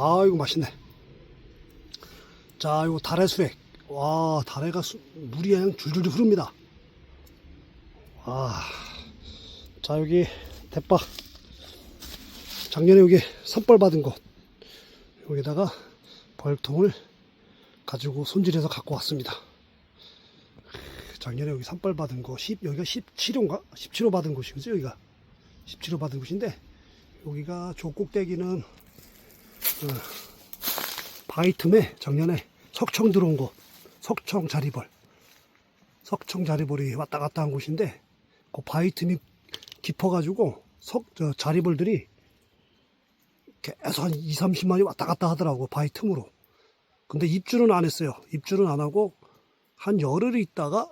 아, 아 이거 맛있네. 자, 이거 달의 수액. 와, 달에가 수- 물이 그냥 줄줄줄 흐릅니다. 와, 자 여기 대박. 작년에 여기 산벌 받은 곳. 여기다가 벌통을 가지고 손질해서 갖고 왔습니다. 작년에 여기 산벌 받은 거 10, 여기가 17호인가? 17호 받은 곳이죠, 여기가. 17호 받은 곳인데, 여기가 조 꼭대기는, 어, 바이틈에 작년에 석청 들어온 곳, 석청 자리벌. 석청 자리벌이 왔다 갔다 한 곳인데, 그 바이틈이 깊어가지고, 석, 저 자리벌들이 계속 한 2, 30마리 왔다 갔다 하더라고, 바위 틈으로. 근데 입주는 안 했어요. 입주는 안 하고, 한 열흘 있다가,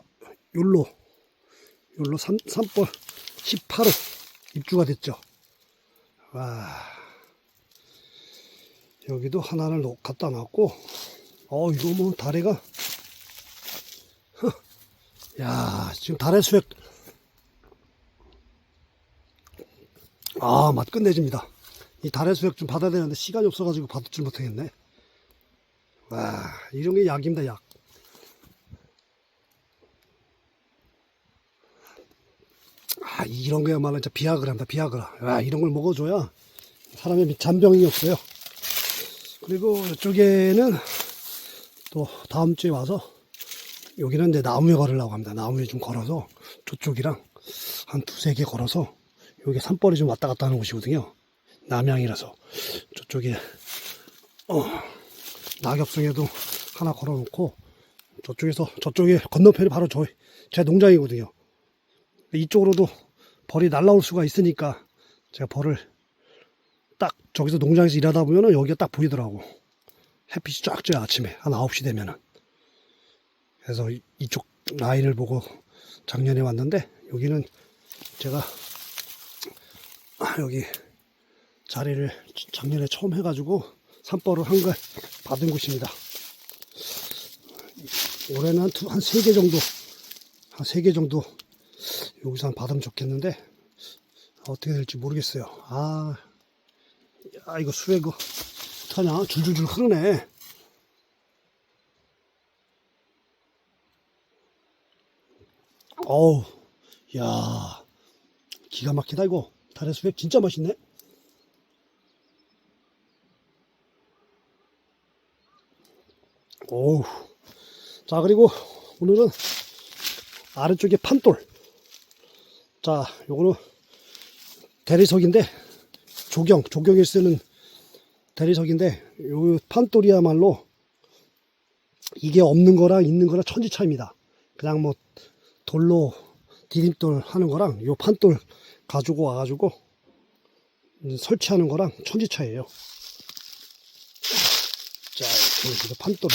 욜로, 욜로 3, 3벌 18호 입주가 됐죠. 와. 여기도 하나를 놓- 갖다 놨고, 어, 이거 뭐, 다래가, 허. 야, 지금 다래 수액, 아, 맛 끝내줍니다. 이 달의 수액 좀 받아야 되는데 시간이 없어가지고 받을 못하겠네. 와, 이런 게 약입니다, 약. 아, 이런 거야말로 진짜 비아그라입니다, 비아그라. 와, 이런 걸 먹어줘야 사람의 잔병이 없어요. 그리고 이쪽에는 또 다음 주에 와서 여기는 이제 나무에 걸으려고 합니다. 나무에 좀 걸어서 저쪽이랑 한 두세 개 걸어서 여기 산벌이 좀 왔다 갔다 하는 곳이거든요. 남양이라서 저쪽에 어, 낙엽성에도 하나 걸어놓고 저쪽에서 저쪽에 건너편이 바로 저 제 농장이거든요. 이쪽으로도 벌이 날라올 수가 있으니까 제가 벌을 딱 저기서 농장에서 일하다 보면은 여기가 딱 보이더라고. 햇빛이 쫙 쬐요 아침에 한 9시 되면은. 그래서 이- 이쪽 라인을 보고 작년에 왔는데 여기는 제가 아, 여기 자리를 작년에 처음 해가지고 산벌을 한 걸 받은 곳입니다. 올해는 한, 두, 한세개 정도, 한세개 정도 여기서 한 받으면 좋겠는데, 어떻게 될지 모르겠어요. 아, 야, 이거 수액, 이거, 어떡하냐? 줄줄줄 흐르네. 어우, 야, 기가 막히다, 이거. 달의 수액 진짜 맛있네. 오우. 자, 그리고 오늘은 아래쪽에 판돌. 자, 요거는 대리석인데, 조경, 조경에 쓰는 대리석인데, 요 판돌이야말로 이게 없는 거랑 있는 거랑 천지 차이입니다. 그냥 뭐 돌로 디딤돌 하는 거랑 요 판돌 가지고 와가지고 설치하는 거랑 천지 차이예요. 자, 이렇게 판돌.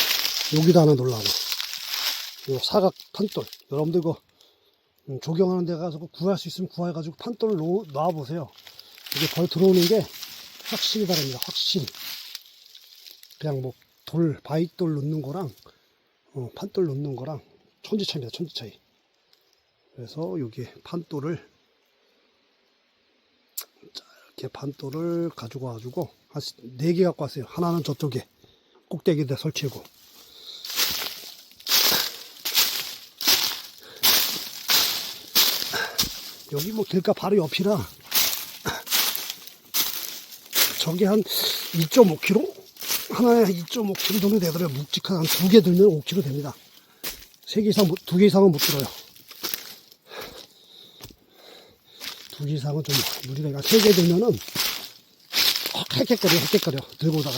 여기다 하나 놓으려고. 요 사각 판돌. 여러분들 그 음, 조경하는 데 가서 구할 수 있으면 구해가지고 판돌을 놓, 놔보세요. 이게 벌 들어오는 게 확실히 다릅니다. 확실히. 그냥 뭐 돌, 바위돌 놓는 거랑, 어, 판돌 놓는 거랑 천지 차이입니다. 천지 차이. 그래서 여기 판돌을 자, 이렇게 판돌을 가지고 와가지고 한네개 갖고 왔어요. 하나는 저쪽에 꼭대기에다 설치고 여기 뭐 길가 바로 옆이라 저기 한 2.5kg 하나에 2.5kg 정도 되더라고요. 묵직한 한 두 개 들면 5kg 됩니다. 세 개 이상 두 개 이상은 못 들어요. 두 개 이상은 좀 무리가 세개 들면은 헉, 헥헥거려 헥헥거려. 들고 오다가.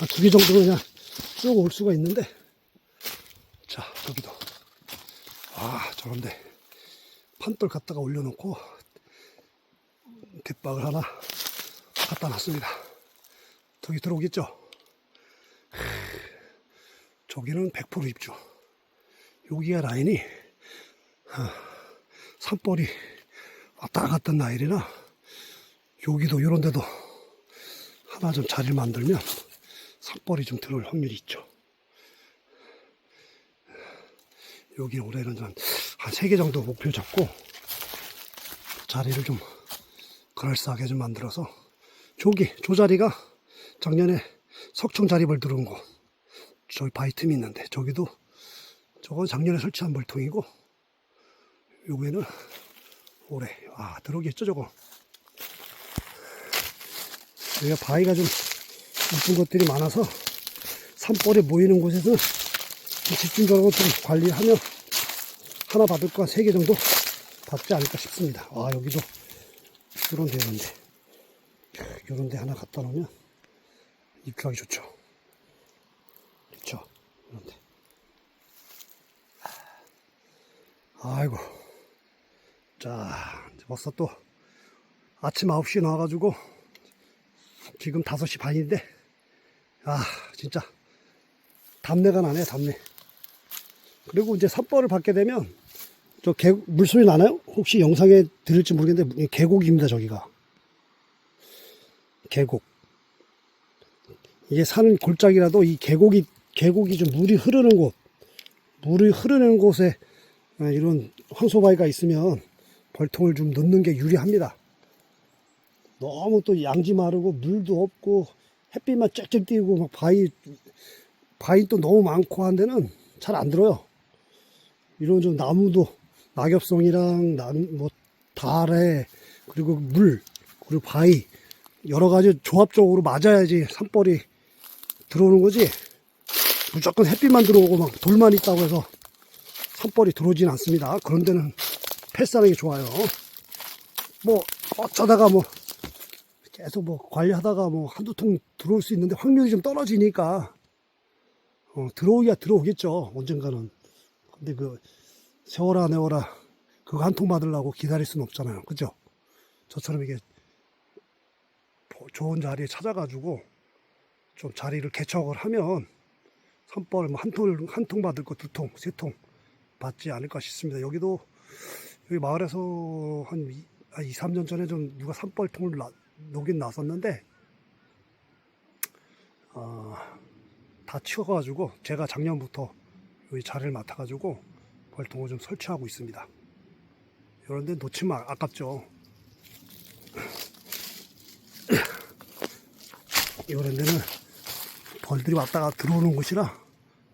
한 두 개 정도는 그냥 쭉 올 수가 있는데. 자 여기도. 아 저런데 판돌 갖다가 올려놓고 대박을 하나 갖다 놨습니다. 저기 들어오겠죠? 저기는 100% 입주. 여기가 라인이 아, 산벌이 왔다 갔다 나일이나 여기도 이런 데도 하나 좀 자리를 만들면 산벌이 좀 들어올 확률이 있죠. 여기 올해는 한, 한 3개 정도 목표 잡고 자리를 좀 그럴싸하게 좀 만들어서 저기, 저 자리가 작년에 석청 자립을 들은 거. 저기 바위 틈이 있는데, 저기도, 저건 작년에 설치한 벌통이고, 요거에는 올해, 아, 들어오겠죠, 저거. 여기가 바위가 좀 이쁜 것들이 많아서, 산벌에 모이는 곳에서 좀 집중적으로 좀 관리하면 하나 받을 거한세개 정도 받지 않을까 싶습니다. 아, 여기도 이런 데 있는데. 이런 데 하나 갖다 놓으면 입주하기 좋죠. 그렇죠. 이런 데. 아이고. 자, 이제 벌써 또 아침 9시에 나와가지고 지금 5시 반인데 아, 진짜 담내가 나네, 담내. 그리고 이제 산벌을 받게 되면 저 계, 물소리 나나요? 혹시 영상에 들을지 모르겠는데 계곡입니다, 저기가. 계곡. 이게 산 골짜기라도 이 계곡이 계곡이 좀 물이 흐르는 곳, 물이 흐르는 곳에 아, 이런 황소바위가 있으면 벌통을 좀 넣는 게 유리합니다. 너무 또 양지 마르고 물도 없고 햇빛만 쫙쫙 띄고 막 바위 바위 또 너무 많고 한 데는 잘 안 들어요. 이런 좀 나무도 낙엽송이랑 나무 뭐 달에 그리고 물 그리고 바위 여러 가지 조합적으로 맞아야지 산벌이 들어오는 거지. 무조건 햇빛만 들어오고 막 돌만 있다고 해서 산벌이 들어오진 않습니다. 그런 데는 패스하는 게 좋아요. 뭐 어쩌다가 뭐 계속 뭐 관리하다가 뭐 한두 통 들어올 수 있는데 확률이 좀 떨어지니까 어, 들어오기야 들어오겠죠. 언젠가는. 근데 그 세워라 내워라 그거 한 통 받으려고 기다릴 수는 없잖아요. 그죠? 저처럼 이게 좋은 자리에 찾아가지고 좀 자리를 개척을 하면 산벌 뭐한 통, 한 통 받을 거 두 통, 세 통 받지 않을까 싶습니다. 여기도 여기 마을에서 한 2, 2 3년 전에 좀 누가 산벌통을 놔- 놓긴 놨었는데 어, 다 치워가지고 제가 작년부터 여기 자리를 맡아가지고 벌통을 좀 설치하고 있습니다. 이런 데 놓치면 아- 아깝죠. 이런 데는 벌들이 왔다가 들어오는 곳이라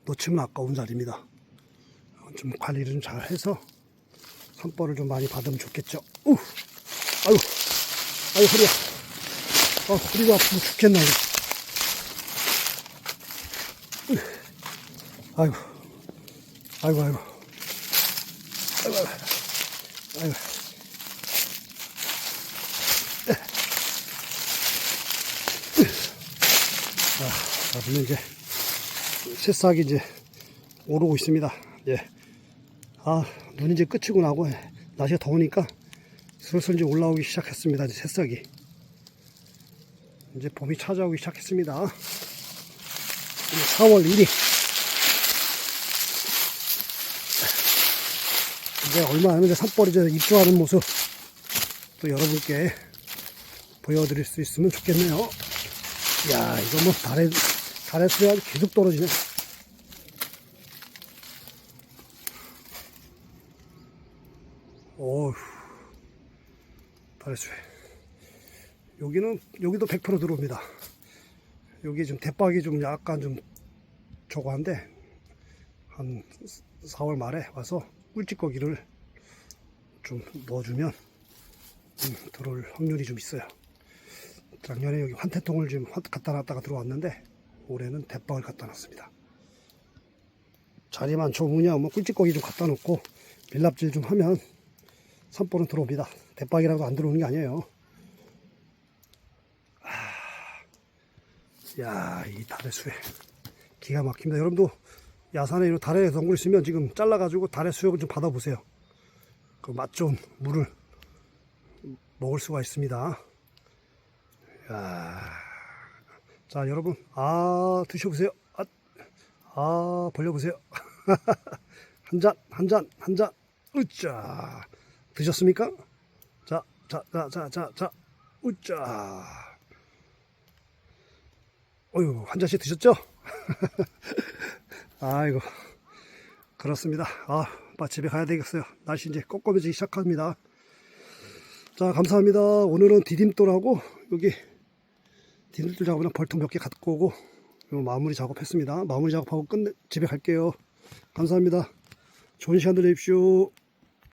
놓치면 아까운 자리입니다. 좀 관리를 좀 잘 해서 산벌을 좀 많이 받으면 좋겠죠. 우! 아유, 아유, 허리야. 아, 허리가 아프면 이거. 아이고, 아이고, 아이고. 아이고, 아이고. 아이고. 자, 그러면 이제 새싹이 이제 오르고 있습니다. 예. 아, 눈이 이제 끝이고 나고 날씨가 더우니까 슬슬 이제 올라오기 시작했습니다. 이제 새싹이. 이제 봄이 찾아오기 시작했습니다. 4월 1일. 이제 얼마 안 이제 산벌이 이제 입주하는 모습 또 여러분께 보여드릴 수 있으면 좋겠네요. 야, 이거 뭐 달에, 수가 계속 떨어지네. 어휴, 수에. 여기는, 여기도 100% 들어옵니다. 여기 좀 대박이 좀 약간 좀 저거 한데, 한 4월 말에 와서 꿀찌꺼기를 좀 넣어주면, 음, 들어올 확률이 좀 있어요. 작년에 여기 환태통을 지금 환- 갖다 놨다가 들어왔는데 올해는 대빵을 갖다 놨습니다. 자리만 좁으냐 뭐 꿀찌꺼기 좀 갖다 놓고 밀랍질 좀 하면 산보는 들어옵니다. 대빵이라도 안 들어오는 게 아니에요. 아, 야, 이 달의 수액 기가 막힙니다. 여러분도 야산에 이런 달의 덩굴 있으면 지금 잘라가지고 달의 수액을 좀 받아보세요. 그 맛 좋은 물을 먹을 수가 있습니다. 야. 자, 여러분, 아, 드셔보세요. 아, 아 벌려보세요. 한 잔, 한 잔, 한 잔. 으짜. 드셨습니까? 자, 자, 자, 자, 자, 자. 으짜. 어휴, 한 잔씩 드셨죠? 아이고. 그렇습니다. 아, 집에 가야 되겠어요. 날씨 이제 꼼꼼해지기 시작합니다. 자, 감사합니다. 오늘은 디딤돌하고 여기 디들들 작업이랑 벌통 몇 개 갖고 오고 요 마무리 작업했습니다. 마무리 작업하고 끝내 집에 갈게요. 감사합니다. 좋은 시간 되십시오.